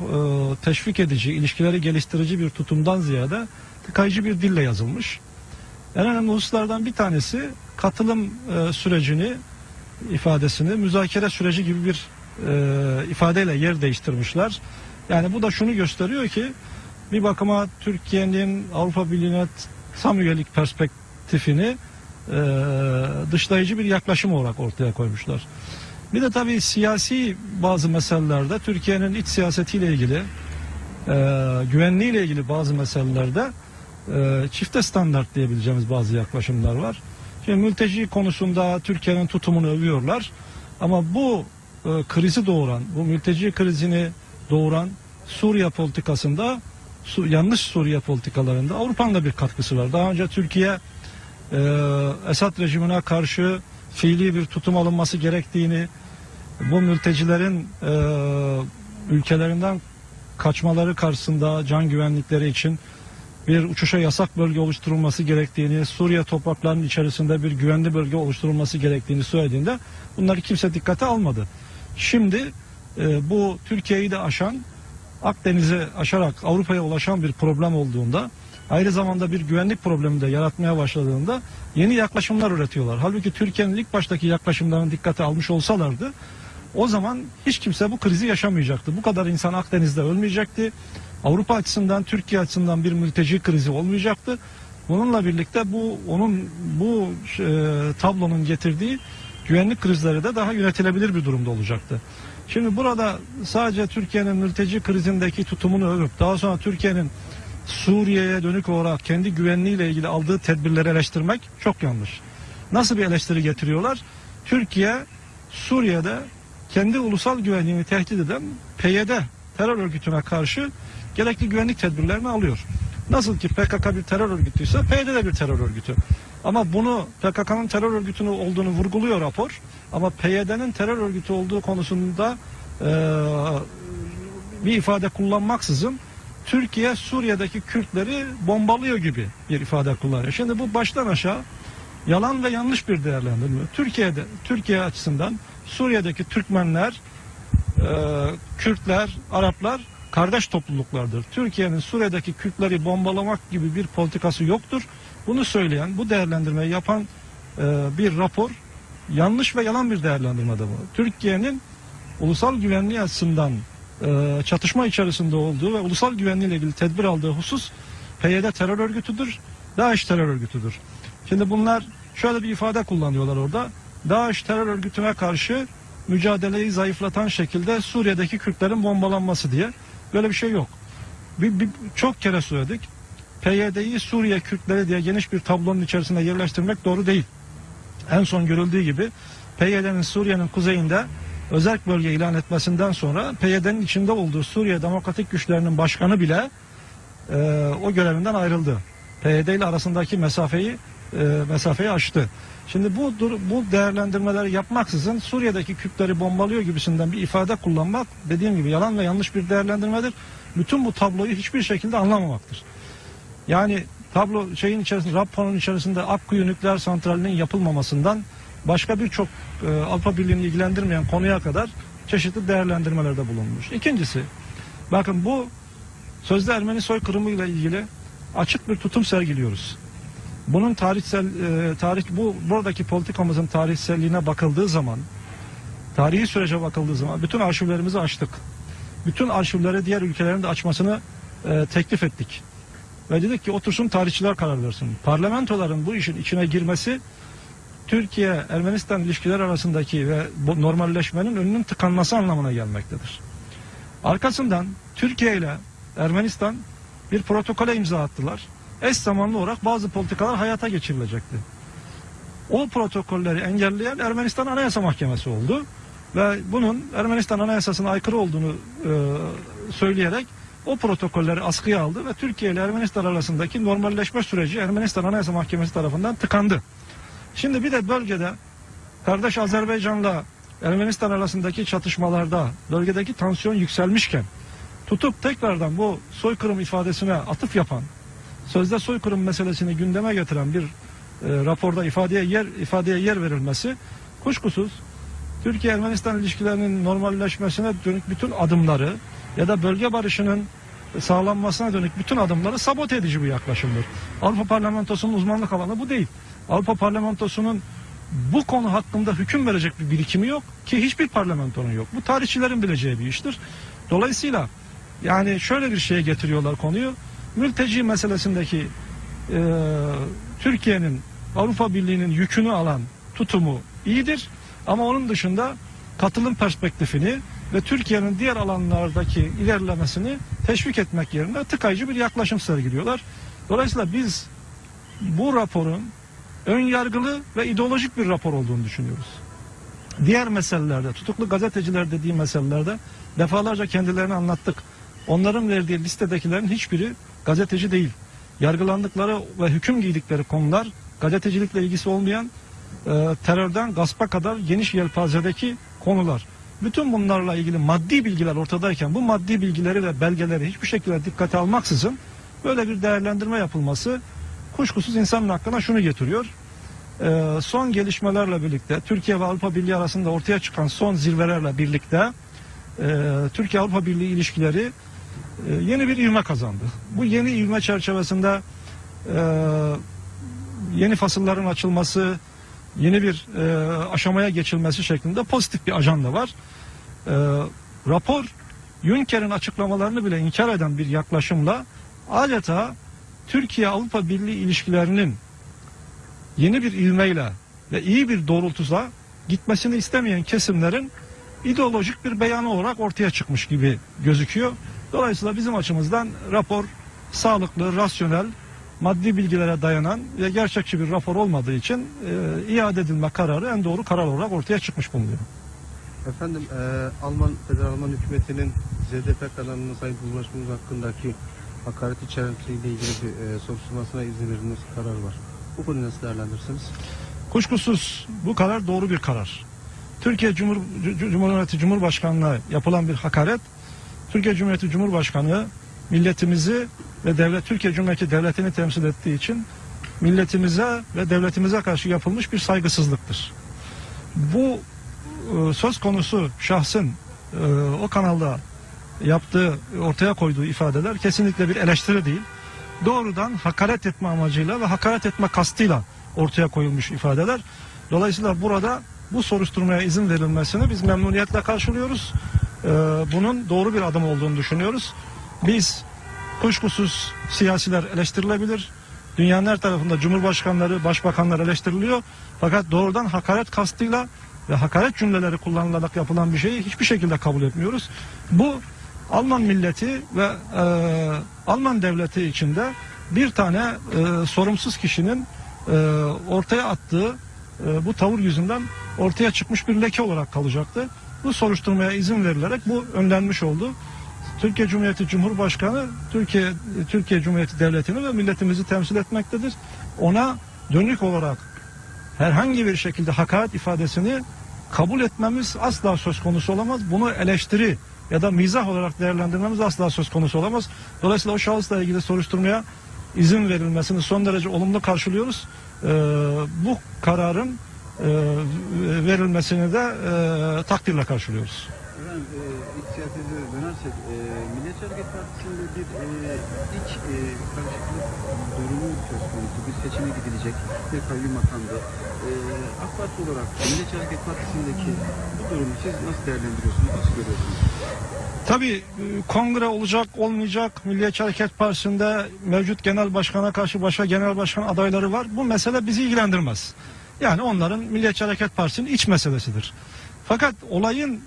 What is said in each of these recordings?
e, teşvik edici, ilişkileri geliştirici bir tutumdan ziyade tıkayıcı bir dille yazılmış. En önemli hususlardan bir tanesi katılım e, sürecini ifadesini müzakere süreci gibi bir e, ifadeyle yer değiştirmişler. Yani bu da şunu gösteriyor ki bir bakıma Türkiye'nin Avrupa Birliği'ne tam üyelik perspektifini e, dışlayıcı bir yaklaşım olarak ortaya koymuşlar. Bir de tabii siyasi bazı meselelerde Türkiye'nin iç siyasetiyle ilgili e, güvenliğiyle ilgili bazı meselelerde e, çifte standart diyebileceğimiz bazı yaklaşımlar var. Şimdi mülteci konusunda Türkiye'nin tutumunu övüyorlar. Ama bu e, krizi doğuran, bu mülteci krizini doğuran Suriye politikasında su, yanlış Suriye politikalarında Avrupa'nın da bir katkısı var. Daha önce Türkiye e, Esad rejimine karşı fiili bir tutum alınması gerektiğini, bu mültecilerin e, ülkelerinden kaçmaları karşısında can güvenlikleri için bir uçuşa yasak bölge oluşturulması gerektiğini, Suriye topraklarının içerisinde bir güvenli bölge oluşturulması gerektiğini söylediğinde bunları kimse dikkate almadı. Şimdi e, bu Türkiye'yi de aşan, Akdeniz'i aşarak Avrupa'ya ulaşan bir problem olduğunda, aynı zamanda bir güvenlik problemi de yaratmaya başladığında yeni yaklaşımlar üretiyorlar. Halbuki Türkiye'nin ilk baştaki yaklaşımlarını dikkate almış olsalardı, o zaman hiç kimse bu krizi yaşamayacaktı. Bu kadar insan Akdeniz'de ölmeyecekti. Avrupa açısından, Türkiye açısından bir mülteci krizi olmayacaktı. Bununla birlikte bu onun bu e, tablonun getirdiği güvenlik krizleri de daha yönetilebilir bir durumda olacaktı. Şimdi burada sadece Türkiye'nin mülteci krizindeki tutumunu övüp daha sonra Türkiye'nin Suriye'ye dönük olarak kendi güvenliğiyle ilgili aldığı tedbirleri eleştirmek çok yanlış. Nasıl bir eleştiri getiriyorlar? Türkiye Suriye'de kendi ulusal güvenliğini tehdit eden PYD terör örgütüne karşı gerekli güvenlik tedbirlerini alıyor. Nasıl ki PKK bir terör örgütüyse PYD de bir terör örgütü. Ama bunu PKK'nın terör örgütünü olduğunu vurguluyor rapor. Ama PYD'nin terör örgütü olduğu konusunda e, bir ifade kullanmaksızın Türkiye Suriye'deki Kürtleri bombalıyor gibi bir ifade kullanıyor. Şimdi bu baştan aşağı yalan ve yanlış bir değerlendirme. Türkiye'de Türkiye açısından Suriye'deki Türkmenler, e, Kürtler, Araplar kardeş topluluklardır. Türkiye'nin Suriye'deki Kürtleri bombalamak gibi bir politikası yoktur. Bunu söyleyen, bu değerlendirmeyi yapan e, bir rapor yanlış ve yalan bir değerlendirmede bu. Türkiye'nin ulusal güvenliği açısından e, çatışma içerisinde olduğu ve ulusal güvenliğiyle ilgili tedbir aldığı husus PYD terör örgütüdür, DAEŞ terör örgütüdür. Şimdi bunlar şöyle bir ifade kullanıyorlar orada. DAEŞ terör örgütüne karşı mücadeleyi zayıflatan şekilde Suriye'deki Kürtlerin bombalanması diye. Böyle bir şey yok. Bir, bir, çok kere söyledik. PYD'yi Suriye Kürtleri diye geniş bir tablonun içerisinde yerleştirmek doğru değil. En son görüldüğü gibi PYD'nin Suriye'nin kuzeyinde özel bölge ilan etmesinden sonra PYD'nin içinde olduğu Suriye Demokratik Güçlerinin başkanı bile e, o görevinden ayrıldı. PYD ile arasındaki mesafeyi e, mesafeyi aştı. Şimdi bu bu değerlendirmeleri yapmaksızın Suriye'deki Kürtleri bombalıyor gibisinden bir ifade kullanmak dediğim gibi yalan ve yanlış bir değerlendirmedir. Bütün bu tabloyu hiçbir şekilde anlamamaktır. Yani tablo şeyin içerisinde raporun içerisinde Akkuyu nükleer santralinin yapılmamasından başka birçok e, Avrupa Birliği'ni ilgilendirmeyen konuya kadar çeşitli değerlendirmelerde bulunmuş. İkincisi bakın bu sözde Ermeni soykırımı ile ilgili açık bir tutum sergiliyoruz. Bunun tarihsel e, tarih bu buradaki politikamızın tarihselliğine bakıldığı zaman tarihi sürece bakıldığı zaman bütün arşivlerimizi açtık. Bütün arşivleri diğer ülkelerin de açmasını e, teklif ettik. Ve dedik ki otursun tarihçiler karar versin. Parlamentoların bu işin içine girmesi Türkiye Ermenistan ilişkiler arasındaki ve bu normalleşmenin önünün tıkanması anlamına gelmektedir. Arkasından Türkiye ile Ermenistan bir protokole imza attılar. Eş zamanlı olarak bazı politikalar hayata geçirilecekti. O protokolleri engelleyen Ermenistan Anayasa Mahkemesi oldu ve bunun Ermenistan Anayasası'na aykırı olduğunu e, söyleyerek o protokolleri askıya aldı ve Türkiye ile Ermenistan arasındaki normalleşme süreci Ermenistan Anayasa Mahkemesi tarafından tıkandı. Şimdi bir de bölgede kardeş Azerbaycan'la Ermenistan arasındaki çatışmalarda bölgedeki tansiyon yükselmişken tutup tekrardan bu soykırım ifadesine atıf yapan sözde soykırım meselesini gündeme getiren bir e, raporda ifadeye yer ifadeye yer verilmesi kuşkusuz Türkiye Ermenistan ilişkilerinin normalleşmesine dönük bütün adımları ya da bölge barışının sağlanmasına dönük bütün adımları sabote edici bir yaklaşımdır. Avrupa Parlamentosu'nun uzmanlık alanı bu değil. Avrupa Parlamentosu'nun bu konu hakkında hüküm verecek bir birikimi yok ki hiçbir parlamentonun yok. Bu tarihçilerin bileceği bir iştir. Dolayısıyla yani şöyle bir şeye getiriyorlar konuyu. Mülteci meselesindeki e, Türkiye'nin Avrupa Birliği'nin yükünü alan tutumu iyidir. Ama onun dışında katılım perspektifini ve Türkiye'nin diğer alanlardaki ilerlemesini teşvik etmek yerine tıkayıcı bir yaklaşım sergiliyorlar. Dolayısıyla biz bu raporun ön yargılı ve ideolojik bir rapor olduğunu düşünüyoruz. Diğer meselelerde, tutuklu gazeteciler dediği meselelerde defalarca kendilerini anlattık. Onların verdiği listedekilerin hiçbiri gazeteci değil. Yargılandıkları ve hüküm giydikleri konular gazetecilikle ilgisi olmayan e, terörden gaspa kadar geniş yelpazedeki konular. Bütün bunlarla ilgili maddi bilgiler ortadayken bu maddi bilgileri ve belgeleri hiçbir şekilde dikkate almaksızın böyle bir değerlendirme yapılması kuşkusuz insanın hakkına şunu getiriyor. Ee, son gelişmelerle birlikte Türkiye ve Avrupa Birliği arasında ortaya çıkan son zirvelerle birlikte e, Türkiye Avrupa Birliği ilişkileri e, yeni bir ivme kazandı. Bu yeni ivme çerçevesinde e, yeni fasılların açılması, yeni bir aşamaya geçilmesi şeklinde pozitif bir ajanda var. Rapor Juncker'in açıklamalarını bile inkar eden bir yaklaşımla adeta Türkiye-Avrupa Birliği ilişkilerinin yeni bir ivmeyle ve iyi bir doğrultuza gitmesini istemeyen kesimlerin ideolojik bir beyanı olarak ortaya çıkmış gibi gözüküyor. Dolayısıyla bizim açımızdan rapor sağlıklı, rasyonel, maddi bilgilere dayanan ve gerçekçi bir rapor olmadığı için e, iade edilme kararı en doğru karar olarak ortaya çıkmış bulunuyor. Efendim e, Alman Federal Alman hükümetinin ZDP kanalının Sayın Cumhurbaşkanımız hakkındaki hakaret içerisiyle ilgili bir e, soruşturmasına izin verilmesi kararı var. Bu konuyu nasıl değerlendirirsiniz? Kuşkusuz bu karar doğru bir karar. Türkiye Cumhur, Cu- Cumhuriyeti Cumhurbaşkanı'na yapılan bir hakaret, Türkiye Cumhuriyeti Cumhurbaşkanı milletimizi ve devlet Türkiye Cumhuriyeti devletini temsil ettiği için milletimize ve devletimize karşı yapılmış bir saygısızlıktır. Bu e, söz konusu şahsın e, o kanalda yaptığı, ortaya koyduğu ifadeler kesinlikle bir eleştiri değil. Doğrudan hakaret etme amacıyla ve hakaret etme kastıyla ortaya koyulmuş ifadeler. Dolayısıyla burada bu soruşturmaya izin verilmesini biz memnuniyetle karşılıyoruz. Ee, bunun doğru bir adım olduğunu düşünüyoruz. Biz kuşkusuz siyasiler eleştirilebilir. Dünyanın her tarafında cumhurbaşkanları, başbakanlar eleştiriliyor. Fakat doğrudan hakaret kastıyla ve hakaret cümleleri kullanılarak yapılan bir şeyi hiçbir şekilde kabul etmiyoruz. Bu Alman milleti ve e, Alman devleti içinde bir tane e, sorumsuz kişinin e, ortaya attığı e, bu tavır yüzünden ortaya çıkmış bir leke olarak kalacaktı. Bu soruşturmaya izin verilerek bu önlenmiş oldu. Türkiye Cumhuriyeti Cumhurbaşkanı Türkiye Türkiye Cumhuriyeti Devleti'ni ve milletimizi temsil etmektedir. Ona dönük olarak herhangi bir şekilde hakaret ifadesini kabul etmemiz asla söz konusu olamaz. Bunu eleştiri ya da mizah olarak değerlendirmemiz asla söz konusu olamaz. Dolayısıyla o şahısla ilgili soruşturmaya izin verilmesini son derece olumlu karşılıyoruz. Ee, bu kararın e, verilmesini de e, takdirle karşılıyoruz. Efendim e, siyasete dönersek e, Milliyetçi Hareket Partisi'nde bir e, iç e, karışıklık durumu söz konusu. Bir seçime gidilecek bir kayyum makamda. E, AK Parti olarak Milliyetçi Hareket Partisi'ndeki bu durumu siz nasıl değerlendiriyorsunuz? Nasıl görüyorsunuz? Tabii e, kongre olacak olmayacak Milliyetçi Hareket Partisi'nde mevcut genel başkana karşı başka genel başkan adayları var. Bu mesele bizi ilgilendirmez. Yani onların Milliyetçi Hareket Partisi'nin iç meselesidir. Fakat olayın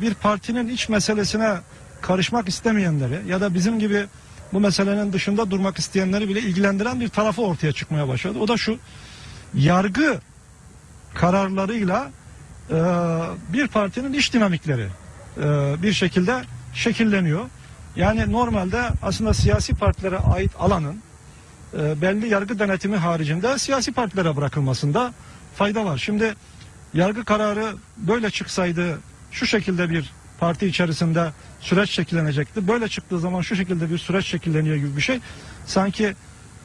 bir partinin iç meselesine karışmak istemeyenleri ya da bizim gibi bu meselenin dışında durmak isteyenleri bile ilgilendiren bir tarafı ortaya çıkmaya başladı. O da şu yargı kararlarıyla e, bir partinin iç dinamikleri e, bir şekilde şekilleniyor. Yani normalde aslında siyasi partilere ait alanın e, belli yargı denetimi haricinde siyasi partilere bırakılmasında fayda var. Şimdi yargı kararı böyle çıksaydı şu şekilde bir parti içerisinde süreç şekillenecekti. Böyle çıktığı zaman şu şekilde bir süreç şekilleniyor gibi bir şey. Sanki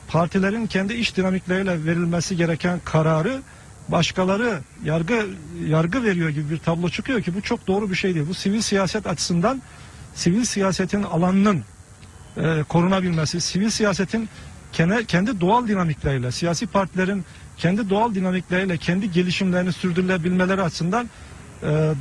partilerin kendi iş dinamikleriyle verilmesi gereken kararı başkaları yargı yargı veriyor gibi bir tablo çıkıyor ki bu çok doğru bir şey değil. Bu sivil siyaset açısından sivil siyasetin alanının e, korunabilmesi, sivil siyasetin kene- kendi doğal dinamikleriyle, siyasi partilerin kendi doğal dinamikleriyle kendi gelişimlerini sürdürülebilmeleri açısından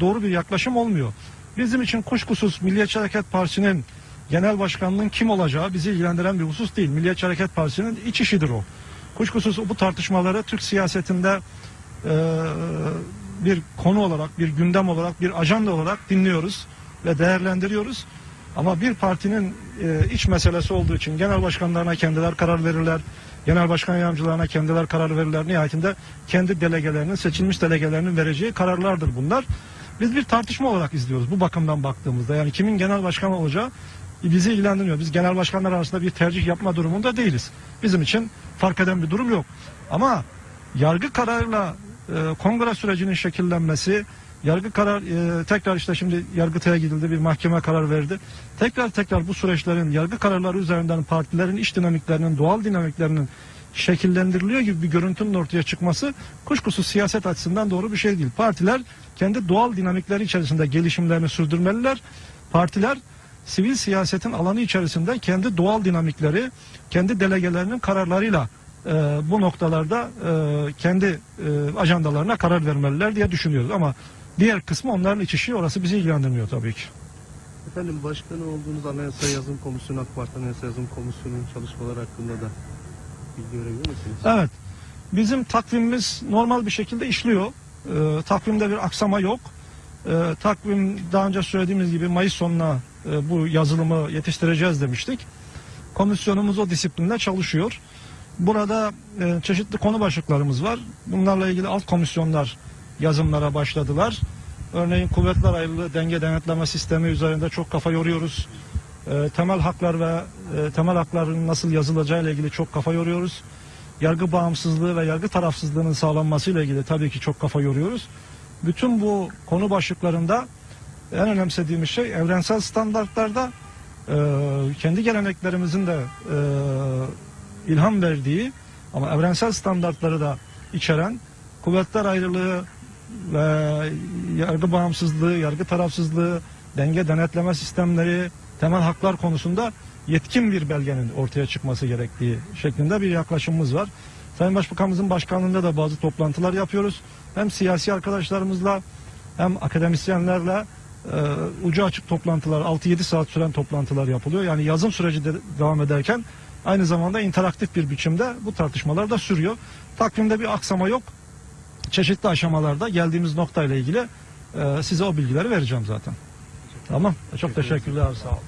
doğru bir yaklaşım olmuyor. Bizim için kuşkusuz Milliyetçi Hareket Partisi'nin genel başkanının kim olacağı bizi ilgilendiren bir husus değil. Milliyetçi Hareket Partisi'nin iç işidir o. Kuşkusuz bu tartışmaları Türk siyasetinde e, bir konu olarak, bir gündem olarak, bir ajanda olarak dinliyoruz ve değerlendiriyoruz. Ama bir partinin e, iç meselesi olduğu için genel başkanlarına kendiler karar verirler. Genel başkan yardımcılarına kendiler karar verirler. Nihayetinde kendi delegelerinin, seçilmiş delegelerinin vereceği kararlardır bunlar. Biz bir tartışma olarak izliyoruz bu bakımdan baktığımızda. Yani kimin genel başkan olacağı bizi ilgilendirmiyor. Biz genel başkanlar arasında bir tercih yapma durumunda değiliz. Bizim için fark eden bir durum yok. Ama yargı kararıyla e, kongre sürecinin şekillenmesi, yargı karar e, tekrar işte şimdi yargıtaya gidildi bir mahkeme karar verdi. Tekrar tekrar bu süreçlerin yargı kararları üzerinden partilerin iç dinamiklerinin, doğal dinamiklerinin şekillendiriliyor gibi bir görüntünün ortaya çıkması kuşkusuz siyaset açısından doğru bir şey değil. Partiler kendi doğal dinamikleri içerisinde gelişimlerini sürdürmeliler. Partiler sivil siyasetin alanı içerisinde kendi doğal dinamikleri, kendi delegelerinin kararlarıyla e, bu noktalarda e, kendi e, ajandalarına karar vermeliler diye düşünüyoruz. Ama diğer kısmı onların iç işi orası bizi ilgilendirmiyor tabii ki. Efendim başkanı olduğunuz Anayasa Yazım Komisyonu, AK Parti Anayasa Yazım Komisyonu'nun çalışmaları hakkında da bilgi verebilir misiniz? Evet. Bizim takvimimiz normal bir şekilde işliyor. Ee, takvimde bir aksama yok. Ee, takvim daha önce söylediğimiz gibi Mayıs sonuna e, bu yazılımı yetiştireceğiz demiştik. Komisyonumuz o disiplinde çalışıyor. Burada e, çeşitli konu başlıklarımız var. Bunlarla ilgili alt komisyonlar yazımlara başladılar. Örneğin kuvvetler ayrılığı denge denetleme sistemi üzerinde çok kafa yoruyoruz. E, temel haklar ve e, temel hakların nasıl yazılacağı ile ilgili çok kafa yoruyoruz. Yargı bağımsızlığı ve yargı tarafsızlığının sağlanması ile ilgili tabii ki çok kafa yoruyoruz. Bütün bu konu başlıklarında en önemsediğimiz şey evrensel standartlarda e, kendi geleneklerimizin de e, ilham verdiği ama evrensel standartları da içeren kuvvetler ayrılığı ve yargı bağımsızlığı, yargı tarafsızlığı, denge denetleme sistemleri, temel haklar konusunda yetkin bir belgenin ortaya çıkması gerektiği şeklinde bir yaklaşımımız var. Sayın Başbakanımızın başkanlığında da bazı toplantılar yapıyoruz. Hem siyasi arkadaşlarımızla hem akademisyenlerle e, ucu açık toplantılar 6-7 saat süren toplantılar yapılıyor. Yani yazım süreci de devam ederken aynı zamanda interaktif bir biçimde bu tartışmalar da sürüyor. Takvimde bir aksama yok. Çeşitli aşamalarda geldiğimiz noktayla ilgili e, size o bilgileri vereceğim zaten. Tamam. Çok teşekkürler. Sağ olun.